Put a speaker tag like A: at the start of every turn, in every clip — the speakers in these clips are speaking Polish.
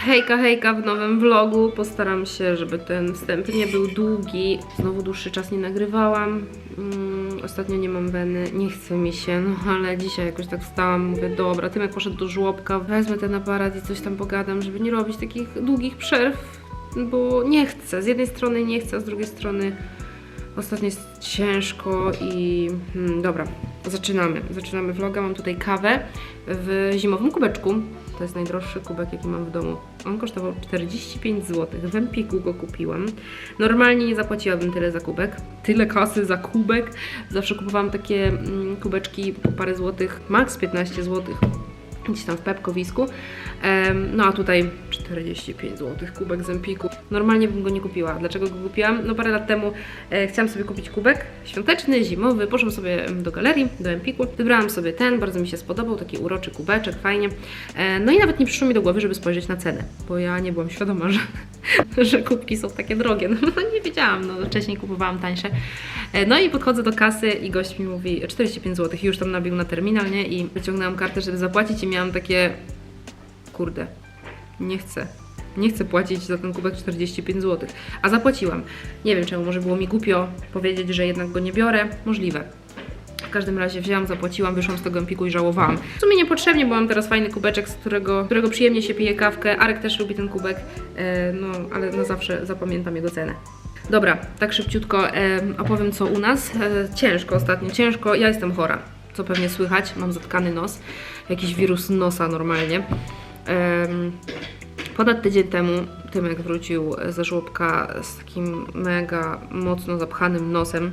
A: Hejka, hejka w nowym vlogu. Postaram się, żeby ten wstęp nie był długi. Znowu dłuższy czas nie nagrywałam. Mm, ostatnio nie mam weny, nie chce mi się, no ale dzisiaj jakoś tak wstałam, mówię, dobra, Tymek poszedł do żłobka, wezmę ten aparat i coś tam pogadam, żeby nie robić takich długich przerw, bo nie chcę. Z jednej strony nie chcę, a z drugiej strony Ostatnio jest ciężko i hmm, dobra, zaczynamy. Zaczynamy vloga. Mam tutaj kawę w zimowym kubeczku. To jest najdroższy kubek, jaki mam w domu. On kosztował 45 zł. W Empiku go kupiłam. Normalnie nie zapłaciłabym tyle za kubek. Tyle kasy za kubek. Zawsze kupowałam takie mm, kubeczki po parę złotych, max 15 złotych gdzieś tam w Pepkowisku. No a tutaj 45 zł kubek z Empiku. Normalnie bym go nie kupiła. Dlaczego go kupiłam? No parę lat temu e, chciałam sobie kupić kubek świąteczny, zimowy. Poszłam sobie do galerii, do Empiku. Wybrałam sobie ten, bardzo mi się spodobał, taki uroczy kubeczek, fajnie. E, no i nawet nie przyszło mi do głowy, żeby spojrzeć na cenę, bo ja nie byłam świadoma, że, że kubki są takie drogie. No nie wiedziałam, no wcześniej kupowałam tańsze. E, No i podchodzę do kasy i gość mi mówi 45 zł. Już tam nabił na terminal, nie? I wyciągnęłam kartę, żeby zapłacić i miałam takie kurde, nie chcę. Nie chcę płacić za ten kubek 45 zł. A zapłaciłam. Nie wiem czemu, może było mi głupio powiedzieć, że jednak go nie biorę. Możliwe. W każdym razie wzięłam, zapłaciłam, wyszłam z tego empiku i żałowałam. W sumie niepotrzebnie, bo mam teraz fajny kubeczek, z którego, którego przyjemnie się pije kawkę. Arek też lubi ten kubek, e, no ale na zawsze zapamiętam jego cenę. Dobra, tak szybciutko e, opowiem co u nas. E, ciężko ostatnio, ciężko. Ja jestem chora, co pewnie słychać. Mam zatkany nos, jakiś wirus nosa normalnie. Ponad tydzień temu Tymek wrócił ze żłobka z takim mega mocno zapchanym nosem,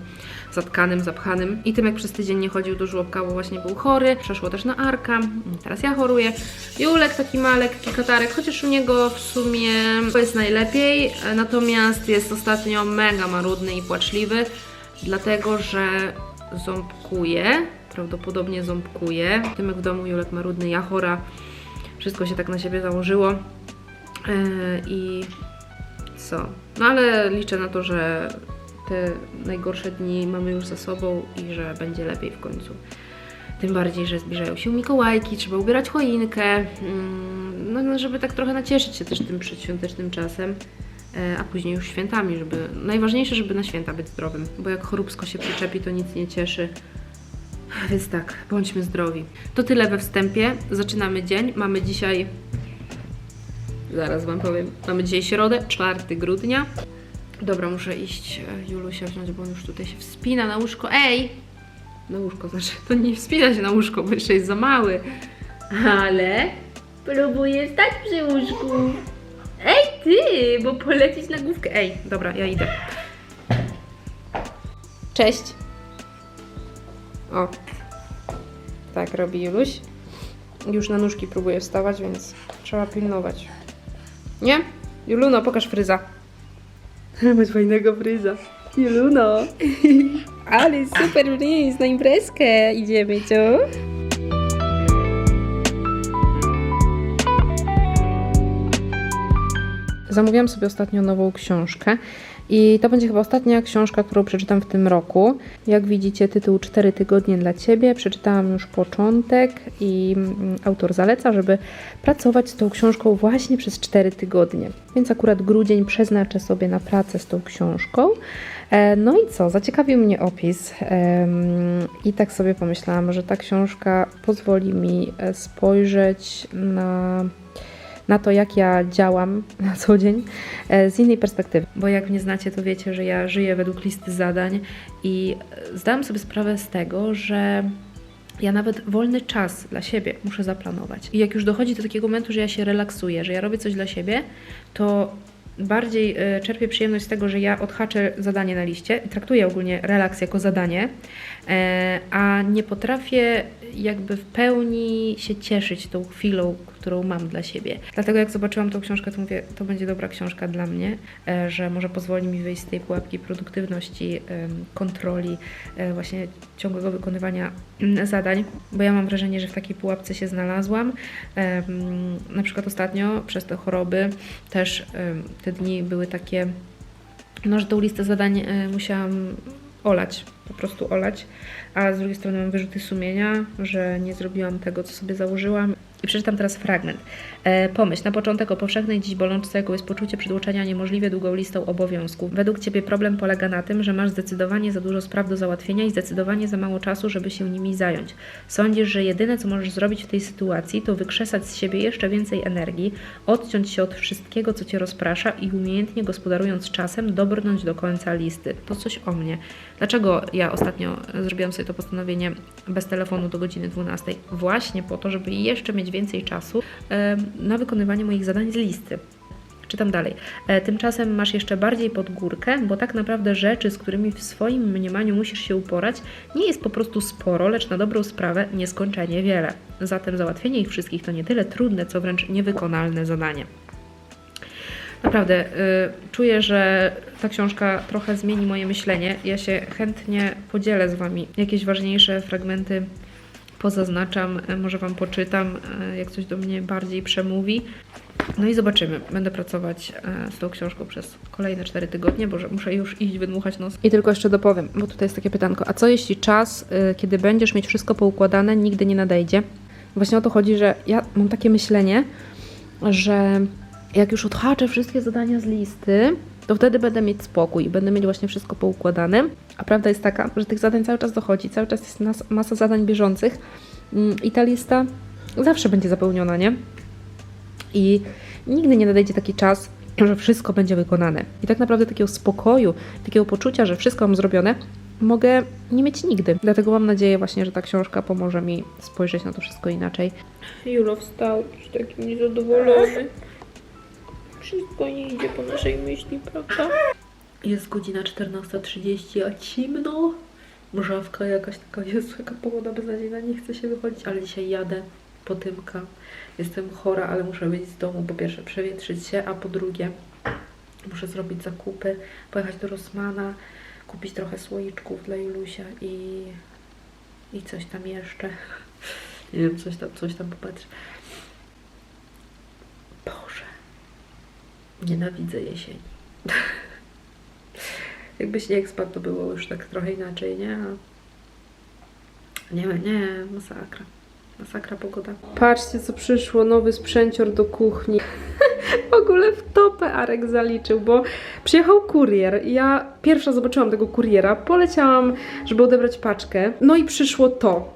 A: zatkanym, zapchanym. I Tymek przez tydzień nie chodził do żłobka, bo właśnie był chory. Przeszło też na Arka, teraz ja choruję. Julek taki ma lekki katarek, chociaż u niego w sumie jest najlepiej. Natomiast jest ostatnio mega marudny i płaczliwy, dlatego że ząbkuje, prawdopodobnie ząbkuje. Tymek w domu, Julek marudny, ja chora. Wszystko się tak na siebie założyło. Yy, I co? No ale liczę na to, że te najgorsze dni mamy już za sobą i że będzie lepiej w końcu. Tym bardziej, że zbliżają się Mikołajki, trzeba ubierać choinkę, mm, no, no żeby tak trochę nacieszyć się też tym przedświątecznym czasem, e, a później już świętami, żeby najważniejsze, żeby na święta być zdrowym, bo jak choróbsko się przyczepi, to nic nie cieszy. Więc tak, bądźmy zdrowi. To tyle we wstępie. Zaczynamy dzień. Mamy dzisiaj Zaraz Wam powiem. Mamy dzisiaj środę, 4 grudnia. Dobra, muszę iść e, Julusia wziąć, bo on już tutaj się wspina na łóżko. Ej! Na łóżko, znaczy, to nie wspina się na łóżko, bo jeszcze jest za mały. Ale próbuję stać przy łóżku. Ej, ty, bo polecieć na główkę. Ej, dobra, ja idę. Cześć. O. Tak robi Juluś. Już na nóżki próbuje wstawać, więc trzeba pilnować. Nie? Juluno, pokaż fryza. Masz fajnego fryza. Juluno. Ale super fryz, na imprezkę idziemy, co? Zamówiłam sobie ostatnio nową książkę i to będzie chyba ostatnia książka, którą przeczytam w tym roku. Jak widzicie, tytuł 4 tygodnie dla Ciebie. Przeczytałam już początek i mm, autor zaleca, żeby pracować z tą książką właśnie przez 4 tygodnie. Więc akurat grudzień przeznaczę sobie na pracę z tą książką. E, No i co? Zaciekawił mnie opis i tak sobie pomyślałam, że ta książka pozwoli mi e, spojrzeć na na to, jak ja działam na co dzień e, z innej perspektywy. Bo jak mnie znacie, to wiecie, że ja żyję według listy zadań i e, zdałam sobie sprawę z tego, że ja nawet wolny czas dla siebie muszę zaplanować. I jak już dochodzi do takiego momentu, że ja się relaksuję, że ja robię coś dla siebie, to bardziej e, czerpię przyjemność z tego, że ja odhaczę zadanie na liście traktuję ogólnie relaks jako zadanie, a nie potrafię jakby w pełni się cieszyć tą chwilą, którą mam dla siebie. Dlatego jak zobaczyłam tą książkę, to mówię, to będzie dobra książka dla mnie, e, że może pozwoli mi wyjść z tej pułapki produktywności, kontroli, e, właśnie ciągłego wykonywania mm, zadań, bo ja mam wrażenie, że w takiej pułapce się znalazłam. Na przykład ostatnio przez te choroby też te dni były takie, no, że tą listę zadań e, musiałam olać, po prostu olać, a z drugiej strony mam wyrzuty sumienia, że nie zrobiłam tego, co sobie założyłam I przeczytam teraz fragment. E, pomyśl na początek o powszechnej dziś bolączce, jaką jest poczucie przytłoczenia niemożliwie długą listą obowiązków. Według Ciebie problem polega na tym, że masz zdecydowanie za dużo spraw do załatwienia i zdecydowanie za mało czasu, żeby się nimi zająć. Sądzisz, że jedyne, co możesz zrobić w tej sytuacji, to wykrzesać z siebie jeszcze więcej energii, odciąć się od wszystkiego, co Cię rozprasza i umiejętnie gospodarując czasem, dobrnąć do końca listy. To coś o mnie. Dlaczego ja ostatnio e, zrobiłam sobie to postanowienie bez telefonu do godziny 12? Właśnie po to, żeby jeszcze mieć więcej czasu na wykonywanie moich zadań z listy. Czytam dalej. E, Tymczasem masz jeszcze bardziej pod górkę, bo tak naprawdę rzeczy, z którymi w swoim mniemaniu musisz się uporać, nie jest po prostu sporo, lecz na dobrą sprawę nieskończenie wiele. Zatem załatwienie ich wszystkich to nie tyle trudne, co wręcz niewykonalne zadanie. Naprawdę, y, czuję, że ta książka trochę zmieni moje myślenie. Ja się chętnie podzielę z Wami. Jakieś ważniejsze fragmenty pozaznaczam, y, może Wam poczytam, y, jak coś do mnie bardziej przemówi. No i zobaczymy. Będę pracować e, z tą książką przez kolejne 4 tygodnie, bo muszę już iść wydmuchać nos. I tylko jeszcze dopowiem, bo tutaj jest takie pytanko. A co jeśli czas, kiedy będziesz mieć wszystko poukładane, nigdy nie nadejdzie? Właśnie o to chodzi, że ja mam takie myślenie, że jak już odhaczę wszystkie zadania z listy, to wtedy będę mieć spokój i będę mieć właśnie wszystko poukładane. A prawda jest taka, że tych zadań cały czas dochodzi, cały czas jest nas, masa zadań bieżących mm, i ta lista zawsze będzie zapełniona, nie? I nigdy nie nadejdzie taki czas, że wszystko będzie wykonane. I tak naprawdę takiego spokoju, takiego poczucia, że wszystko mam zrobione, mogę nie mieć nigdy. Dlatego mam nadzieję właśnie, że ta książka pomoże mi spojrzeć na to wszystko inaczej. Julo wstał taki niezadowolony. Wszystko nie idzie po naszej myśli, prawda? Jest godzina 14.30, a cimno. Mrzawka jakaś taka jest, jaka pogoda beznadziejna, nie chce się wychodzić, ale dzisiaj jadę po Tymka. Jestem chora, ale muszę wyjść z domu. Po pierwsze przewietrzyć się, a po drugie muszę zrobić zakupy, pojechać do Rosmana, kupić trochę słoiczków dla Julusia i, i coś tam jeszcze. Nie wiem, coś tam, coś tam popatrz. Nienawidzę jesieni. Jakby śnieg spadł, to było już tak trochę inaczej, nie? Nie, nie, masakra. Masakra pogoda. Patrzcie, co przyszło. Nowy sprzęcior do kuchni. w ogóle w topę Arek zaliczył, bo przyjechał kurier. Ja pierwsza zobaczyłam tego kuriera. Poleciałam, żeby odebrać paczkę. No i przyszło to.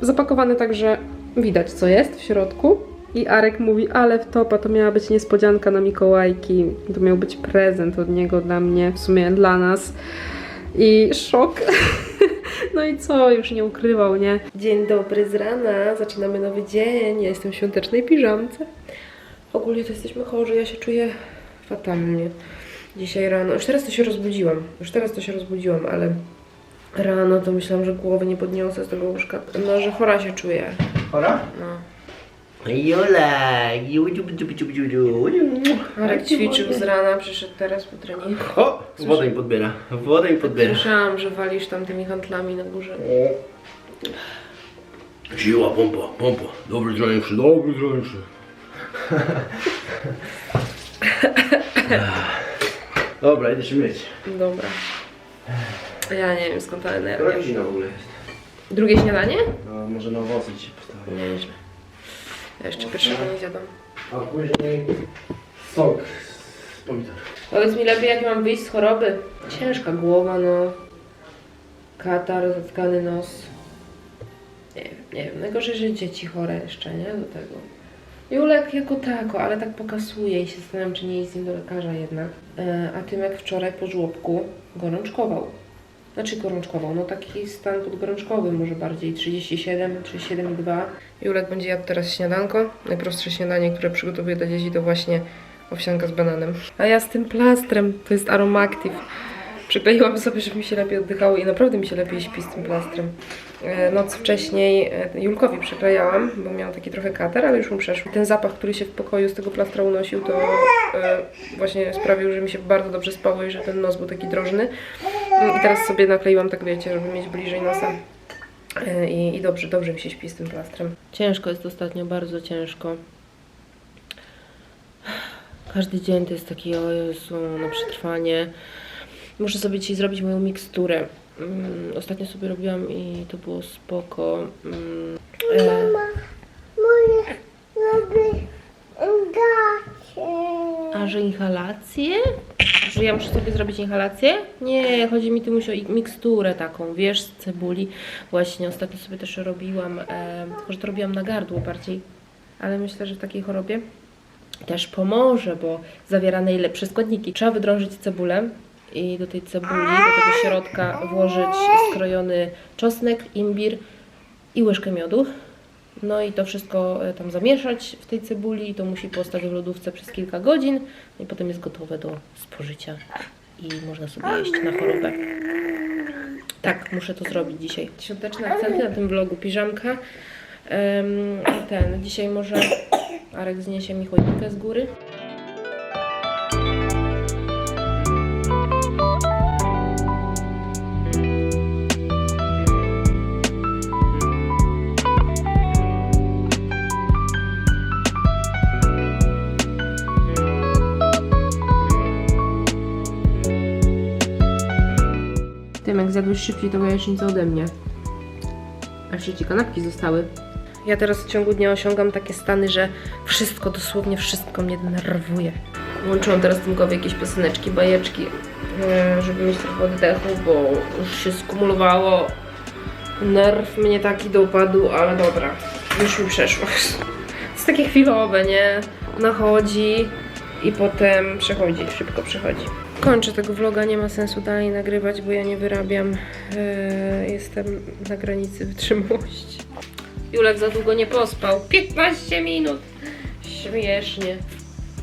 A: Zapakowane tak, że widać, co jest w środku. I Arek mówi, ale w topa to miała być niespodzianka na Mikołajki. To miał być prezent od niego dla mnie, w sumie dla nas. I szok. No i co, już nie ukrywał, nie? Dzień dobry z rana, zaczynamy nowy dzień. Ja jestem w świątecznej piżamce. Ogólnie to jesteśmy chorzy, ja się czuję fatalnie. Dzisiaj rano, już teraz to się rozbudziłam, już teraz to się rozbudziłam, ale rano to myślałam, że głowy nie podniosę z tego łóżka. No, że chora się czuję.
B: Chora?
C: No.
B: Jola, ju, ju, ju, ju, ju, ju, ju.
C: Arek ćwiczył z rana, przyszedł teraz po treningu.
B: O, wodę mi podbiera, wodę mi podbiera.
C: Słyszałam, że walisz tam tymi handlami na górze.
B: Siła, pompa, pompa. Dobry zdrowszy, dobry. Dobra, idę się myć.
C: Dobra. Ja nie wiem skąd ta
B: Która
C: energia.
B: godzina w ogóle jest?
C: Drugie śniadanie?
B: No, może na owoce ci postawię.
C: Nieźle. Ja jeszcze pierwszego nie zjadam.
B: A później sok z pomidor.
C: Powiedz mi lepiej, jak mam wyjść z choroby. Ciężka głowa, no. Katar, zatkany nos. Nie wiem, nie wiem. Najgorzej, że dzieci chore jeszcze, nie? Do tego. Julek jako tako, ale tak pokasuje i się zastanawiam, czy nie jest z nim do lekarza jednak. E, a tym jak wczoraj po żłobku gorączkował. Znaczy gorączkował, no taki stan podgorączkowy może bardziej, 37, 37,2. Julek będzie jadł teraz śniadanko. Najprostsze śniadanie, które przygotowuję dla dzieci to właśnie owsianka z bananem. A ja z tym plastrem, to jest Aromactive. Przykleiłam sobie, żeby mi się lepiej oddychało i naprawdę mi się lepiej śpi z tym plastrem. E, Noc wcześniej e, Julkowi przyklejałam, bo miał taki trochę katar, ale już mu przeszło. Ten zapach, który się w pokoju z tego plastra unosił, to e, właśnie sprawił, że mi się bardzo dobrze spało i że ten nos był taki drożny. I teraz sobie nakleiłam tak, wiecie, żeby mieć bliżej nosa. E, I, I dobrze, dobrze mi się śpi z tym plastrem. Ciężko jest ostatnio, bardzo ciężko. Każdy dzień to jest taki, o Jezu, na przetrwanie. Muszę sobie dzisiaj zrobić moją miksturę. Mm, ostatnio sobie robiłam i to było spoko. Mm, e,
A: że inhalacje? Że ja muszę sobie zrobić inhalację? Nie, chodzi mi tu o miksturę taką, wiesz, z cebuli. Właśnie ostatnio sobie też robiłam, e, tylko że to robiłam na gardło bardziej. Ale myślę, że w takiej chorobie też pomoże, bo zawiera najlepsze składniki. Trzeba wydrążyć cebulę i do tej cebuli, do tego środka włożyć skrojony czosnek, imbir i łyżkę miodu. No i to wszystko e, tam zamieszać w tej cebuli to musi postać w lodówce przez kilka godzin no i potem jest gotowe do spożycia i można sobie jeść na chorobę. Tak, muszę to zrobić dzisiaj. Świąteczne akcenty na tym vlogu, piżamka. I ten, dzisiaj może Arek zniesie mi choinkę z góry. Tym jak zjadłeś szybciej tą jajecznicę ode mnie. A jeszcze ci kanapki zostały. Ja teraz w ciągu dnia osiągam takie stany, że wszystko, dosłownie wszystko mnie denerwuje. Włączyłam teraz Tymkowi jakieś pioseneczki, bajeczki, e, żeby mieć trochę oddechu, bo już się skumulowało. Nerw mnie taki dopadł, ale dobra, już mi przeszło. To jest takie chwilowe, nie? Nachodzi i potem przechodzi, szybko przechodzi. Kończę tego vloga, nie ma sensu dalej nagrywać, bo ja nie wyrabiam. E, jestem na granicy wytrzymałości. Julek za długo nie pospał. 15 minut! Śmiesznie.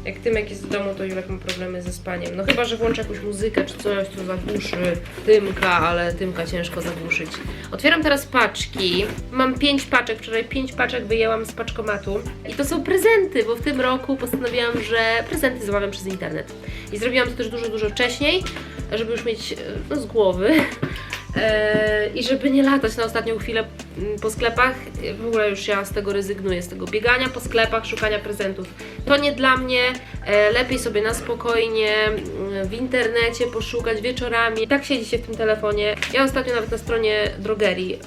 A: Jak Tymek jest w domu, to Julek ma problemy ze spaniem. No chyba, że włączy jakąś muzykę czy coś, co zagłuszy Tymka, ale Tymka ciężko zagłuszyć. Otwieram teraz paczki. Mam 5 paczek, wczoraj 5 paczek wyjęłam z paczkomatu. I to są prezenty, bo w tym roku postanowiłam, że prezenty zamawiam przez internet. I zrobiłam to też dużo, dużo wcześniej, żeby już mieć e, no, z głowy. E, I żeby nie latać na ostatnią chwilę po sklepach, w ogóle już ja z tego rezygnuję, z tego biegania po sklepach, szukania prezentów. To nie dla mnie, e, lepiej sobie na spokojnie mm, w internecie poszukać wieczorami. Tak siedzi się w tym telefonie. Ja ostatnio nawet na stronie drogerii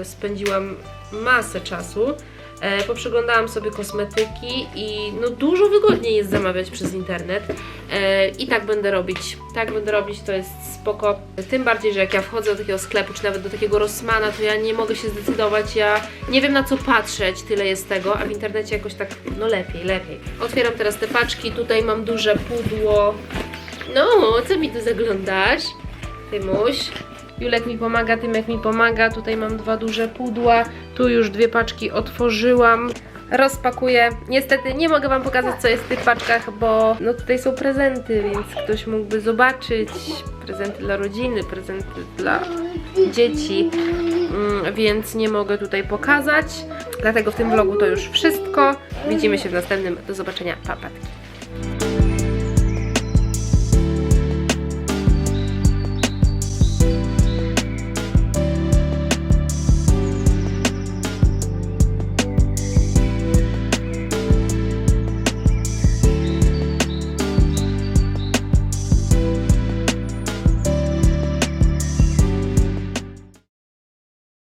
A: e, spędziłam masę czasu. E, poprzeglądałam sobie kosmetyki i no dużo wygodniej jest zamawiać przez internet e, i tak będę robić, tak będę robić, to jest spoko, tym bardziej, że jak ja wchodzę do takiego sklepu, czy nawet do takiego Rossmana, to ja nie mogę się zdecydować, ja nie wiem na co patrzeć, tyle jest tego, a w internecie jakoś tak, no lepiej, lepiej. Otwieram teraz te paczki, tutaj mam duże pudło, no, co mi tu zaglądasz? Tymuś. Julek mi pomaga, Tymek mi pomaga. Tutaj mam dwa duże pudła. Tu już dwie paczki otworzyłam. Rozpakuję. Niestety nie mogę Wam pokazać, co jest w tych paczkach, bo no tutaj są prezenty, więc ktoś mógłby zobaczyć. Prezenty dla rodziny, prezenty dla dzieci, mm, więc nie mogę tutaj pokazać. Dlatego w tym vlogu to już wszystko. Widzimy się w następnym. Do zobaczenia. Pa, patki.